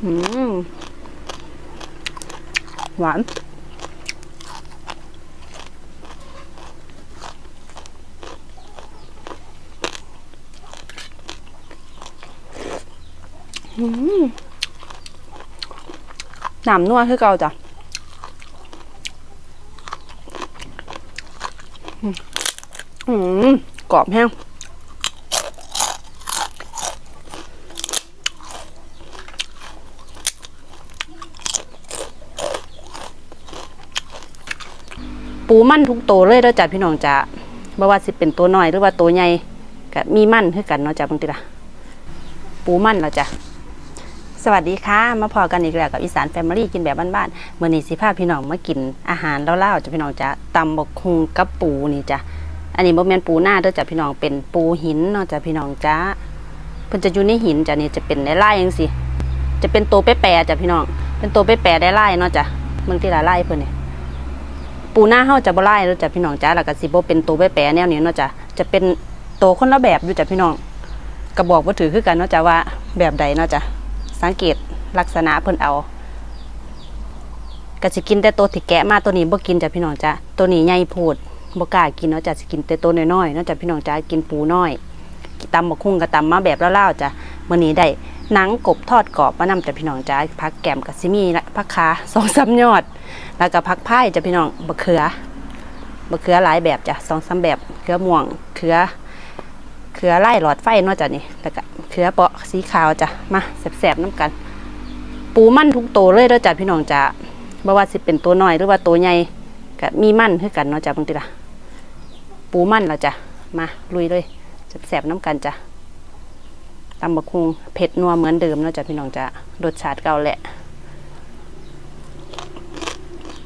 หวานอืมน้ำนัวคือเก่าจ้ะอืมกรอบแห้ง ปูมั่นทุกตัวเลยเด้อจ้ะพี่น้องจ้ะบ่ว่าสิเป็นตัวน้อยหรือว่าตัวใหญ่ก็มีมั่นคือกันเนาะจ้ะบางทีละปูมั่นแล้วจ้ะสวัสดีค่ะ มาพอกันอีกแล้วกับอีสานแฟมิลี่กินแบบบ้านๆเมื่อนี้สิพาพี่น้องมากินอาหารเล่าๆจ้ะพี่น้องจ้ะตำบกคุงกับปูนี่จ้ะอันนี้บ่แม่นปูหน้าเด้อจ้ะพี่น้องเป็นปูหินเนาะจ้ะพี่น้องจ้ะเพิ่นจะอยู่ในหินจ้ะนี่จะเป็นไล่ๆจังซี่จะเป็นตัวแปรๆจ้ะพี่น้อง เป็นตัวแปรๆได้ไล่เนาะจ้ะเบิ่งที่ละไล่เพิ่นนี่ ปูหน้าเฮาจะบ่ไล่แล้วจ้ะพี่น้องจ้าแล้วก็สิบ่เป็นตัวแปรแนวนี้เนาะจ้ะจะเป็นโตวคนละแบบอยู่จ้ะพี่น้องก็บอกว่าถือคือกันเนาะจ้ะว่าแบบใดเนาะจ้ะสังเกตลักษณะเพิ่นเอาก็สิกินแต่ตัวที่แกะมาตัวนี้บ่กินจ้ะพี่น้องจ้ะตัวนี้ใหญ่โพดบ่กล้ากินเนาะจ้ะสิกินแต่ตัวน้อยๆเนาะจ้ะพี่น้องจ้ะกินปูน้อยตำบักคุ้งก็ตำมาแบบเล่าๆจ้ะมื้อนี้ได้หนังกบทอดกรอบมานำจ้ะพี่น้องจ้ะผักแกมก็สิมีละผักขาสองสามยอด แล้วก็ผักไผ่จ้ะพี่น้องบะเขือบะเขือหลายแบบจ้ะสองสามแบบเขือม่วงเขือเขือไล่หลอดไฟนาะจ้ะนี่แล้วก็เขือเปาะสีขาวจ้ะมาแสบๆน้ำกัน ปูมั่นทุกตัวเลยเด้อจ้ะพี่น้องจ้ะบ่ว่าสิเป็นตัวน้อยหรือว่าตัวใหญ่ก็มีมั่นคือกันเนาะจ้ะบางทีล่ะปูมั่นแล้วจ้ะมาลุยเลยแสบๆน้ำกันจ้ะตำบักคุงเผ็ดนัวเหมือนเดิมเนาะจ้ะพี่น้องจ้ะรสชาติเก่าแหละ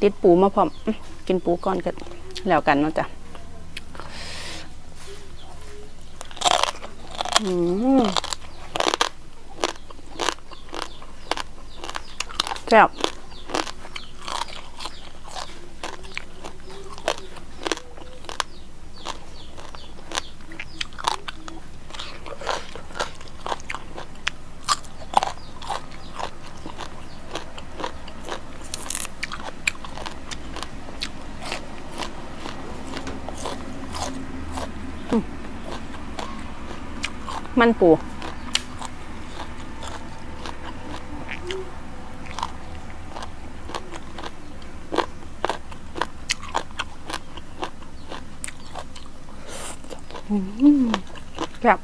ติดปูมาพร้อมกินปูก่อนกันแล้วกันเนาะจ้ะอืมแซ่บ มันปูอืมแซ่บ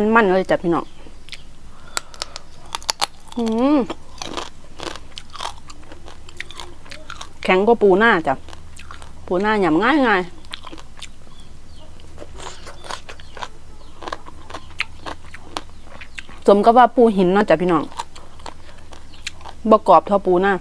มันมันเลยจ้ะพี่น้องอืมแข็งกว่าปูหน้าจ้ะ ปูหน้าหยำง่ายง่ายสมกับว่าปูหินเนาะจ้ะพี่น้องบกอบท่าปูหน้า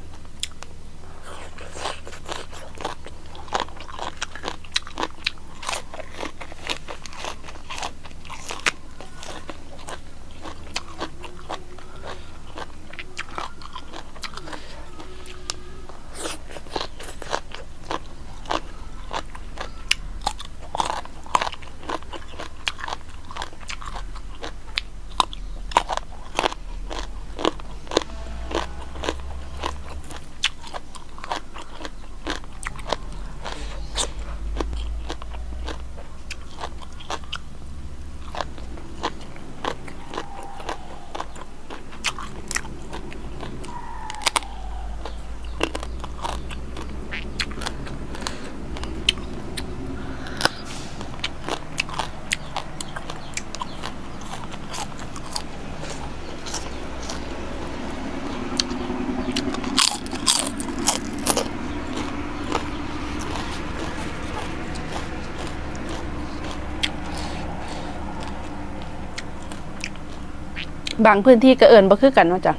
บางพื้นที่ก็เอิญบ่คือกันเนาะจ้ะ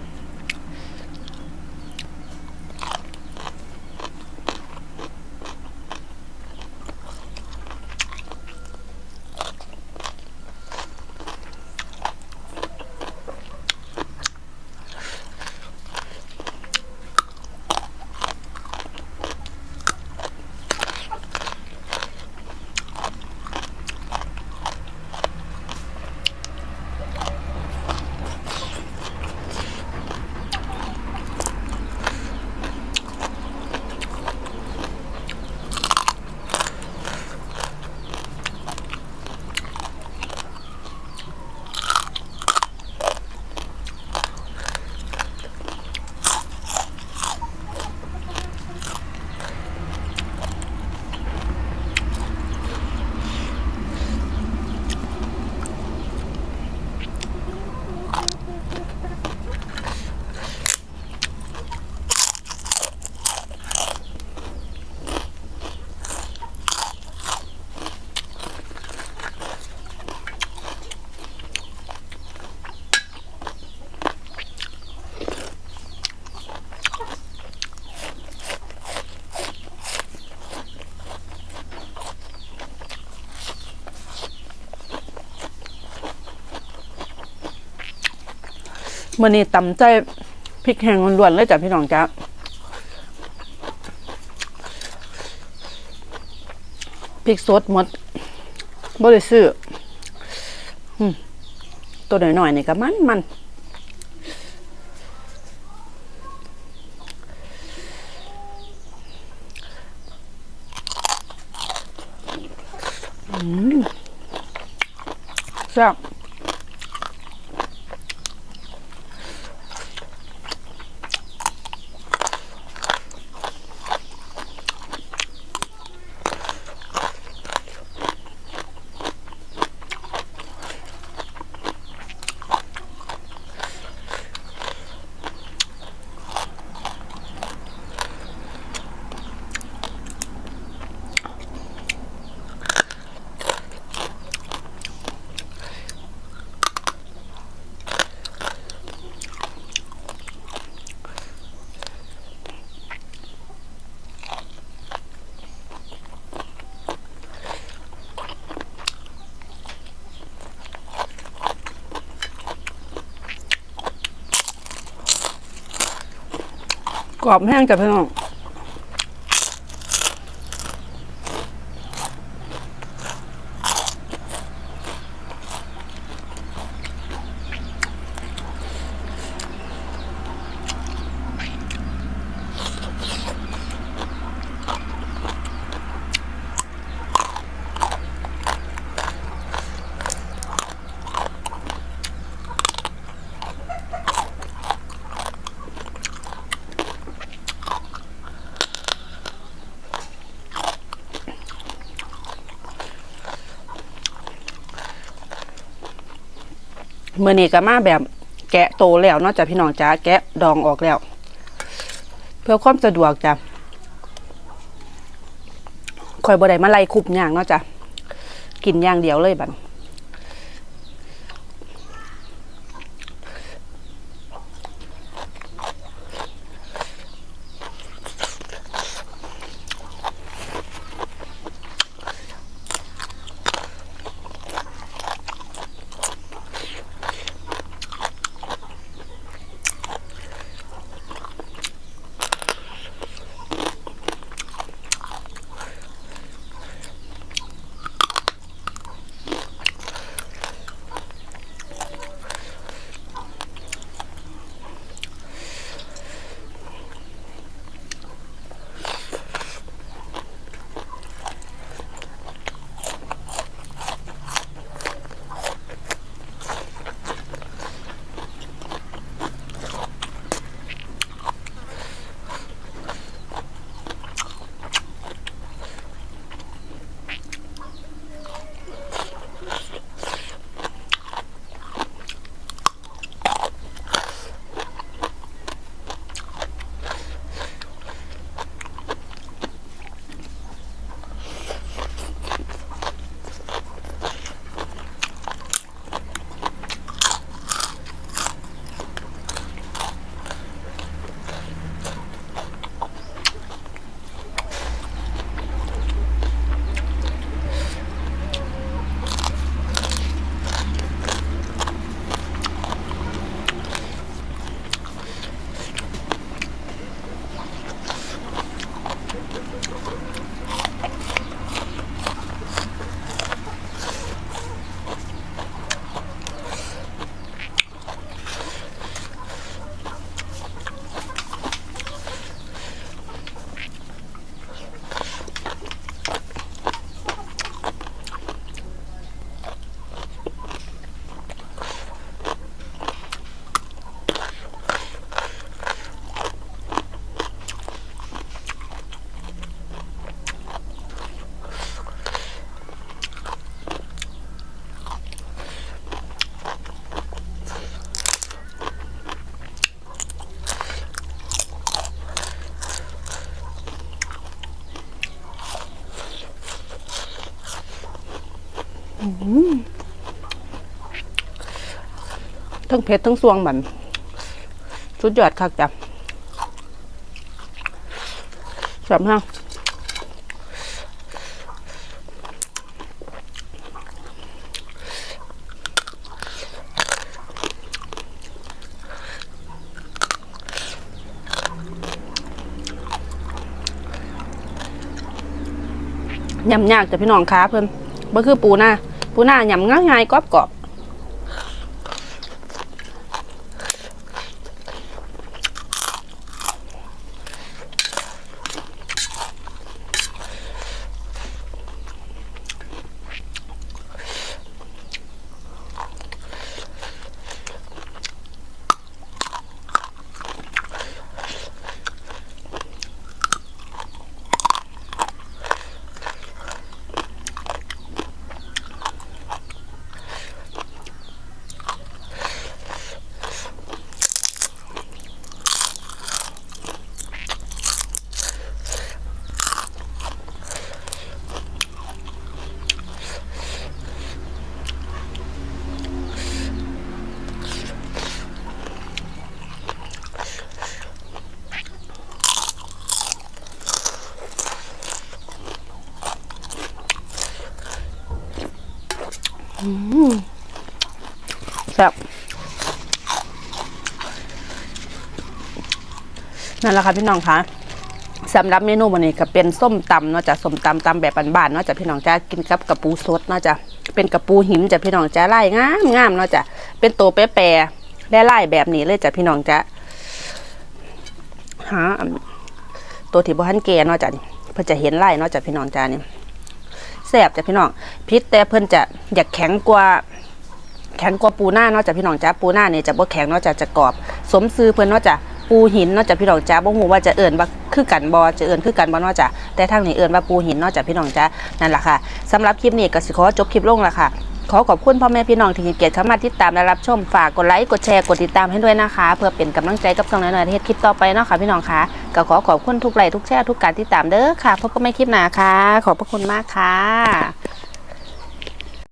มื้อนี้ตำใจพริกแห้งล้วนๆเลยจ้ะพี่น้องจ้ะพริกสดหมดบ่ได้ซื้อตัวหน้อยๆนี่ก็มันมันอืมแซ่บ กรอบแห้งจ้ะพี่น้อง เมื่อนี้ก็มาแบบแกะโตแล้วนอกจากพี่น้องจ้าแกะดองออกแล้ว เพื่อความสะดวกจ้ะคอยบ่ได้มาไล่คุบอย่างเนาะจ้ะกินอย่างเดียวเลยบัด ทั้งเผ็ดทั้งสวงแบบสุดยอดคักจ้ะสามห้างยำยากจ้ะพี่น้องค้าเพิ่นบ่คือปูหน้า ปูหน้าหยำง่ายๆกรอบ นั่นแหละค่ะพี่น้องคะสำหรับเมนูวันนี้ก็เป็นส้มตำเนาะจ้ะส้มตำตำแบบบ้านๆเนาะจ้ะพี่น้องจ้ากินกับกระปูสดเนาะจ้ะเป็นกระปูหิมจ้ะพี่น้องจ้าไล่งามงามเนาะจ้ะเป็นตัวแปรๆได้ไล่แบบนี้เลยจ้ะพี่น้องจ้าหาตัวที่บ่ทันแก่เนาะจ้ะเพิ่นจะเห็นไล่เนาะจ้ะพี่น้องจ้านี่แซ่บจ้ะพี่น้องพิษแต่เพิ่นจะอยากแข็งกว่าแข็งกว่าปูหน้าเนาะจากพี่น้องจ้าปูหน้าเนี่ยจะบ่แข็งเนาะจากจะกรอบ สมซื้อเพิ่นเนาะจ้ะ ปูหินนาะจากพี่น้องจ้าบ่ฮู้ว่าจะเอิ้นว่าคือกันบ่จะเอิ้นคือกันบ่นาะจ้ะแต่ทางนี้เอิ้นว่าปูหินนาะจากพี่น้องจ้านั่นล่ะค่ะสำหรับคลิปนี้ก็สิขอจบคลิปลงละค่ะขอขอบคุณพ่อแม่พี่น้องที่ให้เกียรติเข้ามาติดตามและรับชมฝากกดไลค์กดแชร์กดติดตามให้ด้วยนะคะ เพื่อเป็นกำลังใจกับช่องน้อยๆที่เฮ็ดคลิปต่อไปเนาะค่ะพี่น้องค่ะก็ขอขอบคุณทุกไลค์ทุกแชร์ทุกการติดตามเด้อค่ะพบกันใหม่คลิปหน้าค่ะ ขอบพระคุณมากค่ะ